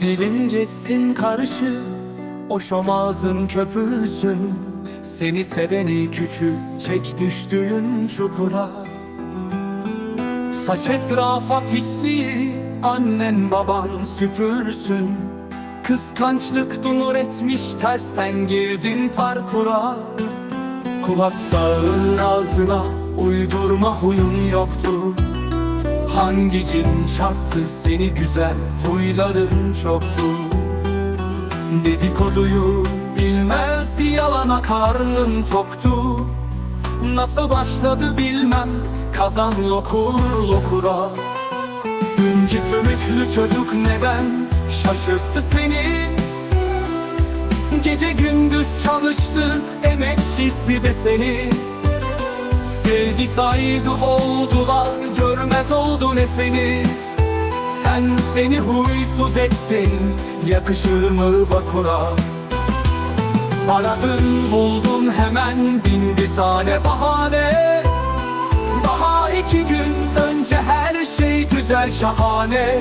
Bilincetsin karşı O şomazın köpüğüsün Seni seveni küçük Çek düştüğün çukura. Saç etrafa pisliği Annen baban süpürsün. Kıskançlık dumur etmiş Tersten girdin parkura. Kulak sağın ağzına Uydurma huyun yoktu Hangi cin çarptı seni güzel? Huyların çoktu. Dedikoduyu bilmez Yalana karnın toktu. Nasıl başladı bilmem Kazan lokur lokura. Dünkü sümüklü çocuk neden Şaşırttı seni. Gece gündüz çalıştı Emek çizdi de seni Sevgi sahibi oldular Görmez oldu ne seni. Sen seni huysuz ettin Yakışır mı vakura Aradın buldun hemen bin bir tane bahane. Daha iki gün önce her şey güzel şahane.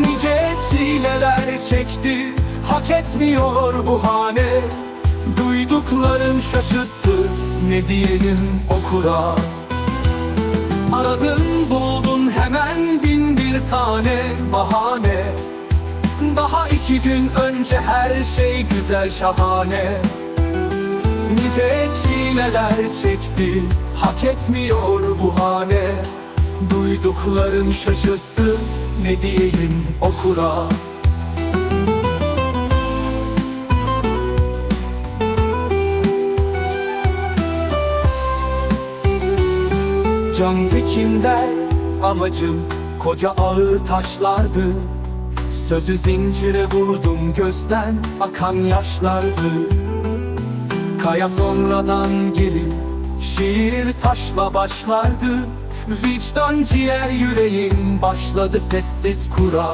Nice çileler çekti Hak etmiyor bu hane. Duydukların şaşırttı Ne diyelim okura Aradın buldun hemen bin bir tane bahane. Daha iki gün önce her şey güzel şahane. Nice çileler çekti Hak etmiyor bu hane. Duydukların şaşırttı Ne diyeyim okura Can Tekin'de amacım koca ağır taşlardı. Sözü zincire vurdum gözden akan yaşlardı. Kaya sonradan gelip şiir taşla başlardı. Vicdan ciğer yüreğim başladı sessiz kura.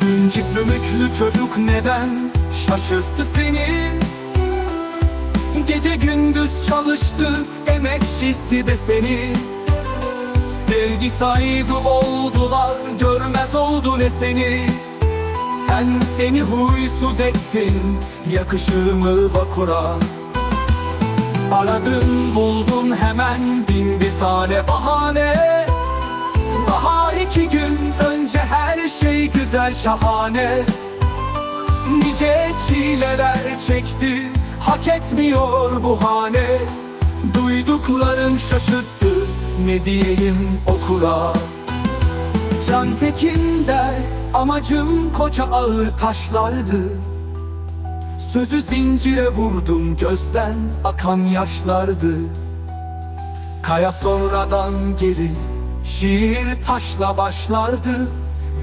Dünkü sümüklü çocuk neden şaşırttı seni Gece gündüz çalıştı Emek çizdi de seni. Sevgi sahibi oldular Görmez oldu ne seni. Sen seni huysuz ettin Yakışır mı vakura Aradın buldun hemen bin bir tane bahane. Daha iki gün önce her şey güzel şahane. Nice çileler çekti Hak etmiyor bu hane. Duydukların şaşırttı. Ne diyeyim okura Can Tekin der Amacım koca ağır taşlardı. Sözü zincire vurdum gözden akan yaşlardı. Kaya sonradan geri Şiir taşla başlardı.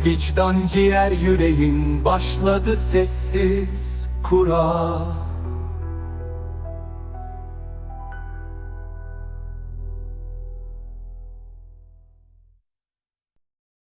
Vicdan ciğer yüreğim başladı sessiz kura